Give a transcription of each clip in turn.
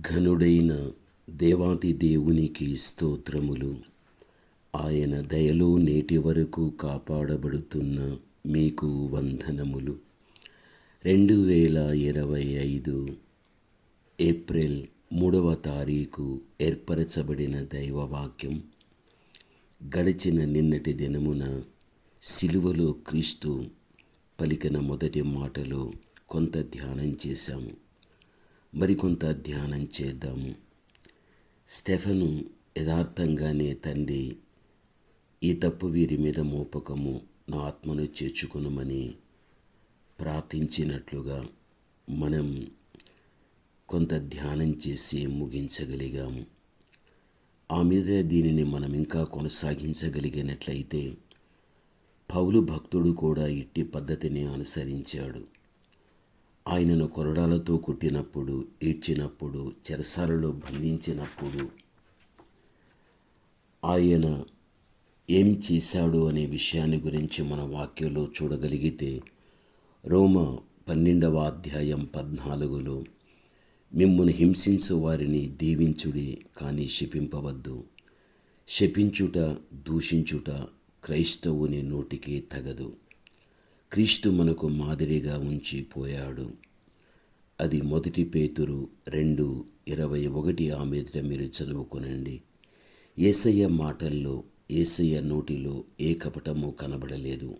ఘనుడైన దేవాతి దేవునికి స్తోత్రములు. ఆయన దయలో నేటి వరకు కాపాడబడుతున్న మీకు వందనములు. రెండు వేల ఇరవై ఐదు ఏప్రిల్ మూడవ తారీఖు ఏర్పరచబడిన దైవవాక్యం. గడిచిన నిన్నటి దినమున సిలువలో క్రీస్తు పలికిన మొదటి మాటలో కొంత ధ్యానం చేశాము. మరికొంత ధ్యానం చేద్దాము. స్టెఫను యథార్థంగానే తండ్రి ఈ తప్పు వీరి మీద మోపకము. నా ఆత్మను చేర్చుకునమని ప్రార్థించినట్లుగా మనం కొంత ధ్యానం చేసి ముగించగలిగాము. ఆ మీద దీనిని మనం ఇంకా కొనసాగించగలిగినట్లయితే పౌలు భక్తుడు కూడా ఇట్టి పద్ధతిని అనుసరించాడు. ఆయనను కొరడాలతో కొట్టినప్పుడు ఈడ్చినప్పుడు చెరసాలలో బంధించినప్పుడు ఆయన ఏం చేశాడు అనే విషయాన్ని గురించి మన వాక్యంలో చూడగలిగితే రోమ పన్నెండవ అధ్యాయం పద్నాలుగులో మిమ్మల్ని హింసించు వారిని దీవించుడి కానీ శపింపవద్దు. శపించుట దూషించుట క్రైస్తవుని నోటికి తగదు. క్రీస్తు మనకు మాదిరిగా ఉంచిపోయాడు. అది మొదటి పేతురు రెండు ఇరవై ఒకటి ఆ మీదట మీరు చదువుకునండి. ఏసయ్య మాటల్లో ఏసయ్య నోటిలో ఏ కపటము కనబడలేదు.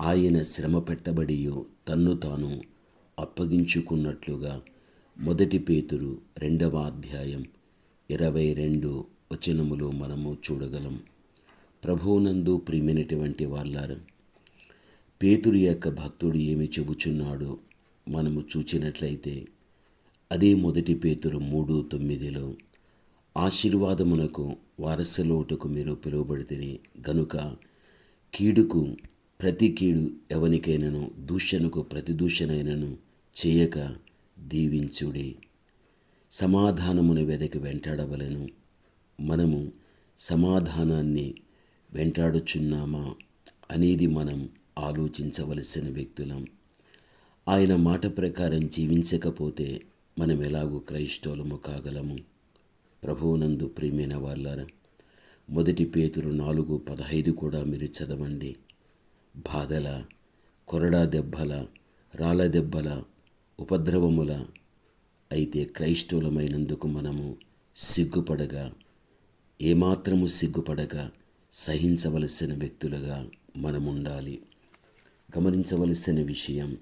ఆయన శ్రమ పెట్టబడియో తన్ను తాను అప్పగించుకున్నట్లుగా మొదటి పేతురు రెండవ అధ్యాయం ఇరవై రెండు వచనములో మనము చూడగలం. ప్రభువునందు ప్రియమైనటువంటి వాళ్ళారు పేతురు యొక్క భక్తుడు ఏమి చెబుచున్నాడో మనము చూచినట్లయితే అదే మొదటి పేతురు మూడు తొమ్మిదిలో ఆశీర్వాదమునకు వారసలోటుకు మీరు పిలువబడితే గనుక కీడుకు ప్రతి కీడు ఎవనికైనను దూషణకు ప్రతి దూషణైనను చేయక దీవించుడి. సమాధానమును వెదకి వెంటాడవలను. మనము సమాధానాన్ని వెంటాడుచున్నామా అనేది మనం ఆలోచించవలసిన వ్యక్తులం. ఆయన మాట ప్రకారం జీవించకపోతే మనం ఎలాగూ క్రైస్తవులము కాగలము? ప్రభువునందు ప్రియమైన వాళ్ళారా మొదటి పేతురు నాలుగు పదహైదు కూడా మీరు చదవండి. బాధల కొరడా దెబ్బల రాళ్ళ దెబ్బల ఉపద్రవముల అయితే క్రైస్తవులమైనందుకు మనము సిగ్గుపడగా ఏమాత్రము సిగ్గుపడగా సహించవలసిన వ్యక్తులుగా మనముండాలి. గమనించవలసిన విషయం.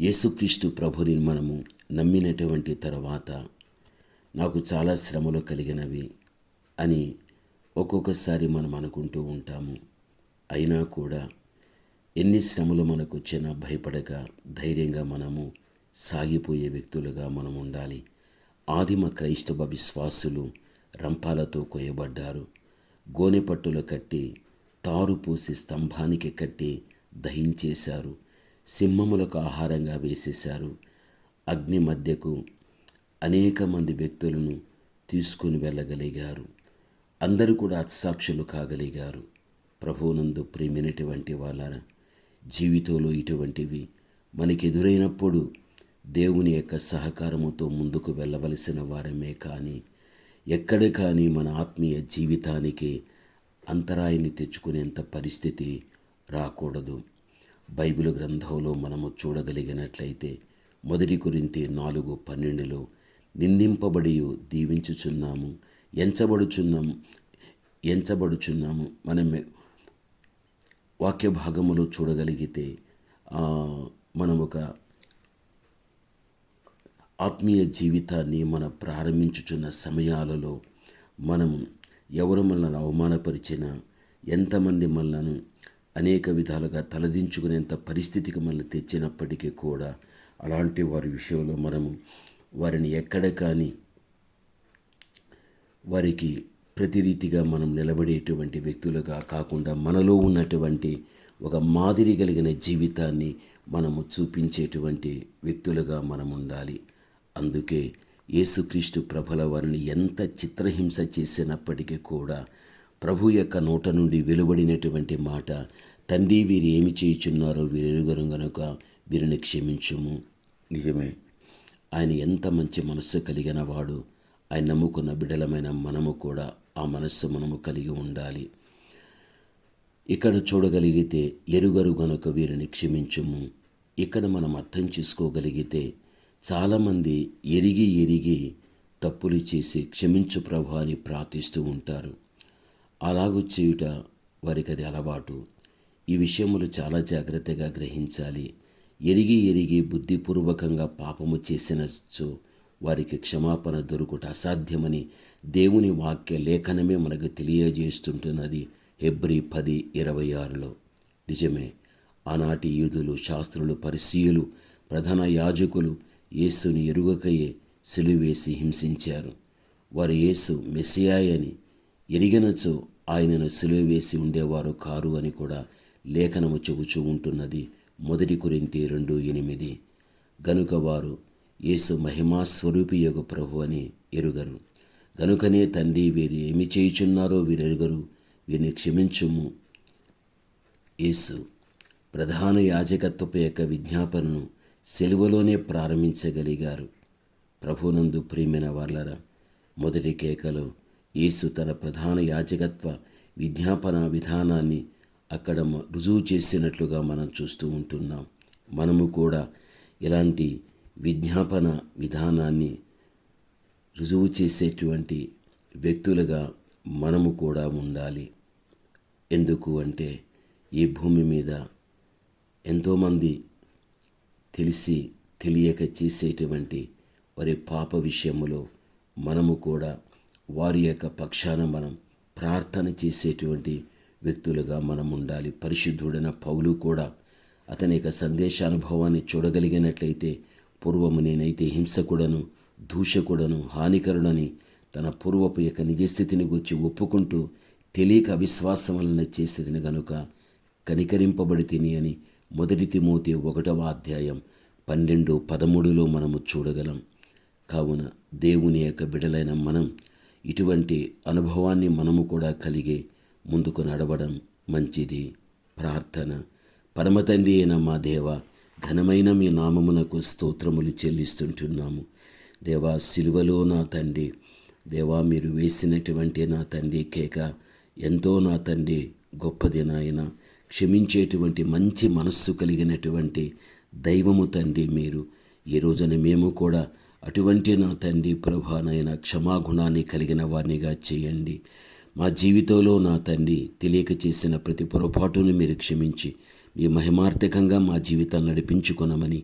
యేసుక్రీస్తు ప్రభుని మనము నమ్మినటువంటి తర్వాత నాకు చాలా శ్రమలు కలిగినవి అని ఒక్కొక్కసారి మనం అనుకుంటూ ఉంటాము. అయినా కూడా ఎన్ని శ్రమలు మనకు వచ్చినా భయపడక ధైర్యంగా మనము సాగిపోయే వ్యక్తులుగా మనం ఉండాలి. ఆదిమ క్రైస్తవ విశ్వాసులు రంపాలతో కొయ్యబడ్డారు. గోనెపట్టులు కట్టి తారు పూసి స్తంభానికి కట్టి దహించేశారు. సింహములకు ఆహారంగా వేసేశారు. అగ్ని మధ్యకు అనేక మంది వ్యక్తులను తీసుకుని వెళ్ళగలిగారు. అందరూ కూడా అత్సాక్షులు కాగలిగారు. ప్రభువునందు ప్రేమినటువంటి వాళ్ళ జీవితంలో ఇటువంటివి మనకి ఎదురైనప్పుడు దేవుని యొక్క సహకారముతో ముందుకు వెళ్ళవలసిన వారమే కానీ ఎక్కడ కానీ మన ఆత్మీయ జీవితానికి అంతరాయాన్ని తెచ్చుకునేంత పరిస్థితి రాకూడదు. బైబిల్ గ్రంథంలో మనము చూడగలిగినట్లయితే మొదటి గురించి నాలుగు పన్నెండులో నిందింపబడి దీవించుచున్నాము ఎంచబడుచున్నాము ఎంచబడుచున్నాము మనం వాక్య భాగములో చూడగలిగితే మనం ఒక ఆత్మీయ జీవితాన్ని మనం ప్రారంభించుచున్న సమయాలలో మనం ఎవరు మనల్ని అవమానపరిచినా ఎంతమంది మనలను అనేక విధాలుగా తలదించుకునేంత పరిస్థితికి మనల్ని తెచ్చినప్పటికీ కూడా అలాంటి వారి విషయంలో మనము వారిని ఎక్కడ కానీ వారికి ప్రతిరీతిగా మనం నిలబడేటువంటి వ్యక్తులుగా కాకుండా మనలో ఉన్నటువంటి ఒక మాదిరి కలిగిన జీవితాన్ని మనము చూపించేటువంటి వ్యక్తులుగా మనం ఉండాలి. అందుకే యేసుక్రీస్తు ప్రభుల వారిని ఎంత చిత్రహింస చేసినప్పటికీ కూడా ప్రభు యొక్క నోట నుండి వెలువడినటువంటి మాట తండ్రి వీరు ఏమి చేయుచున్నారో వీరెరుగరు గనుక వీరిని క్షమించుము. నిజమే. ఆయన ఎంత మంచి మనస్సు కలిగిన వాడు ఆయన నమ్ముకున్న బిడలమైన మనము కూడా ఆ మనస్సు మనము కలిగి ఉండాలి. ఇక్కడ చూడగలిగితే ఎరుగరు గనుక వీరిని క్షమించుము. ఇక్కడ మనం అర్థం చేసుకోగలిగితే చాలామంది ఎరిగి ఎరిగి తప్పులు చేసి క్షమించు ప్రభు అని ప్రార్థిస్తూ ఉంటారు. అలాగూ చేయుట వారికి అది అలవాటు. ఈ విషయములు చాలా జాగ్రత్తగా గ్రహించాలి. ఎరిగి ఎరిగి బుద్ధిపూర్వకంగా పాపము చేసినచో వారికి క్షమాపణ దొరుకుట అసాధ్యమని దేవుని వాక్య లేఖనమే మనకు తెలియజేస్తుంటున్నది. హెబ్రి పది ఇరవై ఆరులో. నిజమే ఆనాటి యూదులు శాస్త్రులు పరిశీయులు ప్రధాన యాజకులు యేసుని ఎరుగకయే సిలువేసి హింసించారు. వారు యేసు మెస్సియాయని ఎరిగినచో ఆయనను సిలువ వేసి ఉండేవారు కారు అని కూడా లేఖనము చెబుచూ ఉంటున్నది. మొదటి కొరింతి రెండు ఎనిమిది. గనుక వారు యేసు మహిమాస్వరూపి యొక్క ప్రభు అని ఎరుగరు. గనుకనే తండ్రి వీరు ఏమి చేయుచున్నారో వీరెరుగరు. వీరిని క్షమించుము. యేసు ప్రధాన యాజకత్వపు యొక్క విజ్ఞాపనను సెలవులోనే ప్రారంభించగలిగారు. ప్రభునందు ప్రియమైన వాళ్ళరా మొదటి కేకలో యేసు తన ప్రధాన యాజకత్వ విజ్ఞాపన విధానాన్ని అక్కడ రుజువు చేసినట్లుగా మనం చూస్తూ ఉంటున్నాం. మనము కూడా ఇలాంటి విజ్ఞాపన విధానాన్ని రుజువు చేసేటువంటి వ్యక్తులుగా మనము కూడా ఉండాలి. ఎందుకు అంటే ఈ భూమి మీద ఎంతోమంది తెలిసి తెలియక చేసేటువంటి వారి పాప విషయములో మనము కూడా వారి యొక్క పక్షాన మనం ప్రార్థన చేసేటువంటి వ్యక్తులుగా మనం ఉండాలి పరిశుద్ధుడైన పౌలు కూడా అతని యొక్క సందేశానుభవాన్ని చూడగలిగినట్లయితే పూర్వము నేనైతే హింసకుడను దూషకుడను హానికరుడని తన పూర్వపు యొక్క నిజస్థితిని గురించి ఒప్పుకుంటూ తెలియక అవిశ్వాసం వలన చేసేదిని గనుక కనికరింపబడి తిని అని మొదటి తిమోతి ఒకటవ అధ్యాయం పన్నెండు పదమూడులో మనము చూడగలం. కావున దేవుని యొక్క బిడలైన మనం ఇటువంటి అనుభవాన్ని మనము కూడా కలిగే ముందుకు నడవడం మంచిది. ప్రార్థన. పరమతండ్రి అయిన మా దేవ ఘనమైన మీ నామమునకు స్తోత్రములు చెల్లిస్తుంటున్నాము. దేవా సిలువలో నా తండ్రి దేవా మీరు వేసినటువంటి నా తండ్రి కేక ఎంతో నా తండ్రి గొప్పది నాయన. క్షమించేటువంటి మంచి మనస్సు కలిగినటువంటి దైవము తండ్రి మీరు. ఈ రోజున మేము కూడా అటువంటి నా తండ్రి ప్రభానైన క్షమాగుణాన్ని కలిగిన వారినిగా చేయండి. మా జీవితంలో నా తండ్రి తెలియక చేసిన ప్రతి పొరపాటును మీరు క్షమించి మీ మహిమార్థకంగా మా జీవితాన్ని నడిపించుకొనమని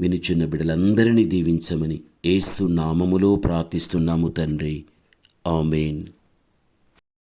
వినుచున్న బిడ్డలందరినీ దీవించమని ఏసు నామములో ప్రార్థిస్తున్నాము తండ్రి. ఆమెన్.